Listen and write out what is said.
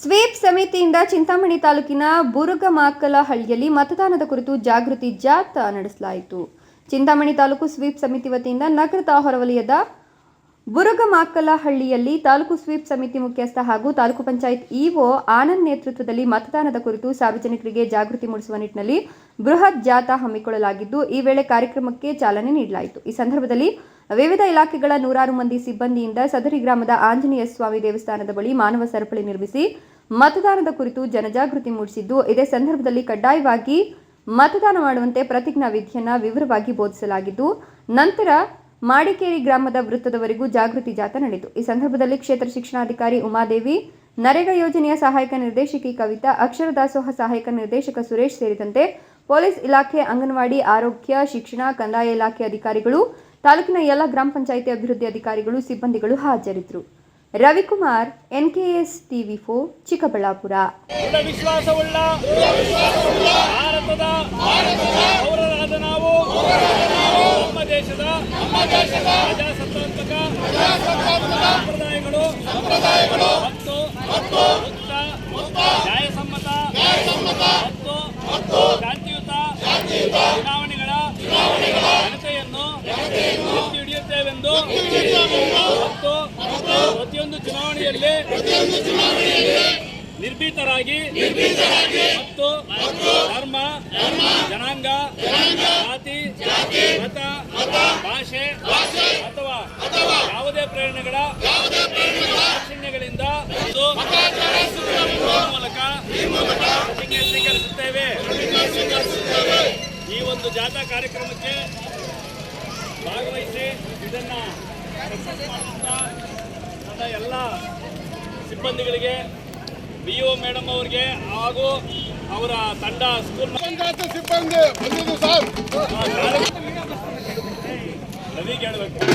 Sweep ಸಮಿತಿಯಿಂದ ಚಿಂತಾಮಣಿ ತಾಲೂಕಿನ ಬುರುಗಮಾಕಲಹಳ್ಳಿಯಲ್ಲಿ ಮತದಾನದ ಕುರಿತು ಜಾಗೃತಿ ಜಾಥಾ ನಡೆಸಲಾಯಿತು. ಚಿಂತಾಮಣಿ ತಾಲೂಕು ಸ್ವೀಪ್ ಸಮಿತಿ ವತಿಯಿಂದ ನಗರದ ಹೊರವಲಯದ ಬುರುಗಮಾಕಲಹಳ್ಳಿಯಲ್ಲಿ ತಾಲೂಕು ಸ್ವೀಪ್ ಸಮಿತಿ ಮುಖ್ಯಸ್ಥ ಹಾಗೂ ತಾಲೂಕು ಪಂಚಾಯತ್ ಇಒ ಆನಂದ್ ನೇತೃತ್ವದಲ್ಲಿ ಮತದಾನದ ಕುರಿತು ಸಾರ್ವಜನಿಕರಿಗೆ ಜಾಗೃತಿ ಮೂಡಿಸುವ ನಿಟ್ಟಿನಲ್ಲಿ ಬೃಹತ್ ಜಾಥಾ ಹಮ್ಮಿಕೊಳ್ಳಲಾಗಿದ್ದು, ಈ ವೇಳೆ ಕಾರ್ಯಕ್ರಮಕ್ಕೆ ಚಾಲನೆ ನೀಡಲಾಯಿತು. ಈ ಸಂದರ್ಭದಲ್ಲಿ ವಿವಿಧ ಇಲಾಖೆಗಳ ನೂರಾರು ಮಂದಿ ಸಿಬ್ಬಂದಿಯಿಂದ ಸದರಿ ಗ್ರಾಮದ ಆಂಜನೇಯ ಸ್ವಾಮಿ ದೇವಸ್ಥಾನದ ಬಳಿ ಮಾನವ ಸರಪಳಿ ನಿರ್ಮಿಸಿ ಮತದಾನದ ಕುರಿತು ಜನಜಾಗೃತಿ ಮೂಡಿಸಿದ್ದು, ಇದೇ ಸಂದರ್ಭದಲ್ಲಿ ಕಡ್ಡಾಯವಾಗಿ ಮತದಾನ ಮಾಡುವಂತೆ ಪ್ರತಿಜ್ಞಾ ವಿಧಿಯನ್ನ ವಿವರವಾಗಿ ಬೋಧಿಸಲಾಗಿದ್ದು, ನಂತರ ಮಾಡಿಕೇರಿ ಗ್ರಾಮದ ವೃತ್ತದವರೆಗೂ ಜಾಗೃತಿ ಜಾಥಾ ನಡೆಯಿತು. ಈ ಸಂದರ್ಭದಲ್ಲಿ ಕ್ಷೇತ್ರ ಶಿಕ್ಷಣಾಧಿಕಾರಿ ಉಮಾದೇವಿ, ನರೇಗಾ ಯೋಜನೆಯ ಸಹಾಯಕ ನಿರ್ದೇಶಕಿ ಕವಿತಾ, ಅಕ್ಷರ ದಾಸೋಹ ಸಹಾಯಕ ನಿರ್ದೇಶಕ ಸುರೇಶ್ ಸೇರಿದಂತೆ ಪೊಲೀಸ್ ಇಲಾಖೆ, ಅಂಗನವಾಡಿ, ಆರೋಗ್ಯ, ಶಿಕ್ಷಣ, ಕಂದಾಯ ಇಲಾಖೆ ಅಧಿಕಾರಿಗಳು, ತಾಲೂಕಿನ ಎಲ್ಲ ಗ್ರಾಮ ಪಂಚಾಯಿತಿ ಅಭಿವೃದ್ಧಿ ಅಧಿಕಾರಿಗಳು, ಸಿಬ್ಬಂದಿಗಳು ಹಾಜರಿದ್ದರು. Ravikumar, NKS TV four, Chikkaballapur. ಪ್ರಜಾಸತ್ತಾತ್ಮಕ ಮತ್ತು ಮತ್ತು ಪ್ರತಿಯೊಂದು ಚುನಾವಣೆಯಲ್ಲಿ ನಿರ್ಭೀತರಾಗಿ ಮತ್ತು ಧರ್ಮ, ಜನಾಂಗ, ಜಾತಿ, ಮತ, ಭಾಷೆ ಅಥವಾ ಯಾವುದೇ ಪ್ರೇರಣೆಗಳ ಚಿಹ್ನೆಗಳಿಂದ ಮೂಲಕ ಸ್ವೀಕರಿಸುತ್ತೇವೆ. ಈ ಒಂದು ಜಾಥಾ ಕಾರ್ಯಕ್ರಮಕ್ಕೆ ಭಾಗವಹಿಸಿ ಇದನ್ನು ನನ್ನ ಎಲ್ಲ ಸಿಬ್ಬಂದಿಗಳಿಗೆ ಬಿ ಒ ಮೇಡಮ್ ಅವರಿಗೆ ಹಾಗೂ ಅವರ ತಂಡ ಸ್ಕೂಲ್ ಸಿಬ್ಬಂದಿ ರವಿಗೆ ಹೇಳಬೇಕು